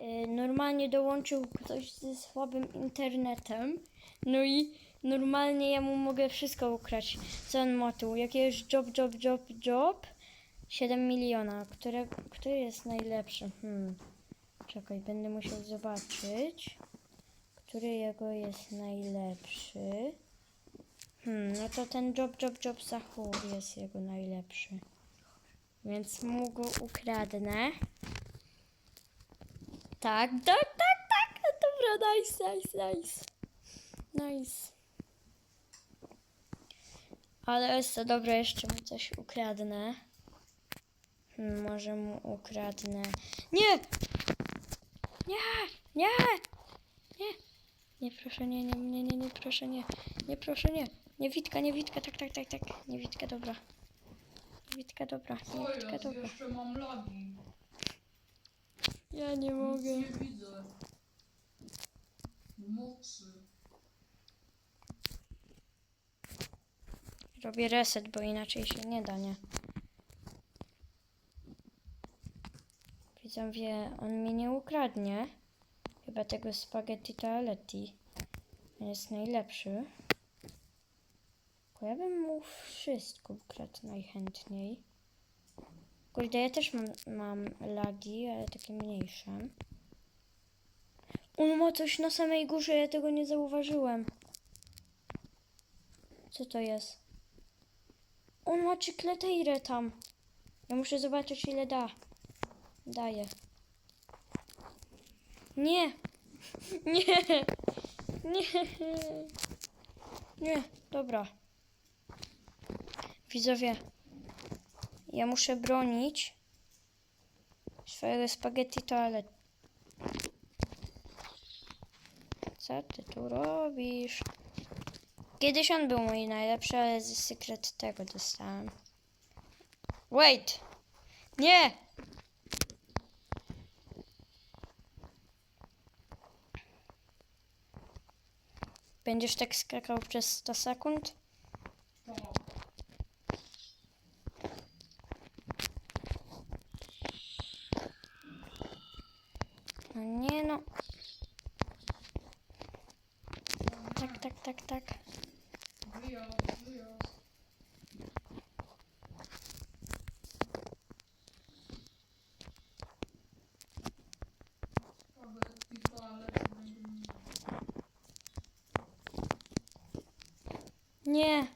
Y, Normalnie dołączył ktoś ze słabym internetem. No i normalnie ja mu mogę wszystko ukraść. Co on ma tu? Jakiegoś job, job, job, job? 7 miliona. Które, który jest najlepszy? Hmm. Czekaj, będę musiał zobaczyć. Który jego jest najlepszy? Hmm, no to ten job, job, job Sahur jest jego najlepszy. Więc mu go ukradnę. Tak, tak, tak, tak. Dobra, nice, nice, nice. Nice. Ale jest to dobra, jeszcze mu coś ukradnę. Hmm, może mu ukradnę. Nie! Nie! Nie! Nie! Nie, proszę, nie, nie, nie, nie, nie, proszę, nie. Nie, proszę, nie. Nie, Witka, nie, Witka, tak, tak, tak, tak. Nie, Witka, dobra. Nie, Witka, dobra. Co Nie, Witka, jest? dobra. Jeszcze mam lagi. Ja nie Nic mogę. nie widzę. Mocy. Robię reset, bo inaczej się nie da, nie? Widzowie, on mi nie ukradnie. Chyba tego spaghetti toaletti. On jest najlepszy. Bo ja bym mu wszystko ukradł najchętniej. Kurde, ja też mam, mam lagi, ale takie mniejsze. On ma coś na samej górze, ja tego nie zauważyłem. Co to jest? On ma czykletejrę tam. Ja muszę zobaczyć ile da. Daje. Nie. Nie. Nie. Nie. Dobra. Widzowie. Ja muszę bronić swojego spaghetti toalet. Co ty tu robisz? Kiedyś on był mój najlepszy, ale z sekret tego dostałem. Wait! Nie! Będziesz tak skakał przez 100 sekund? No nie no. Tak, tak, tak, tak. Nie!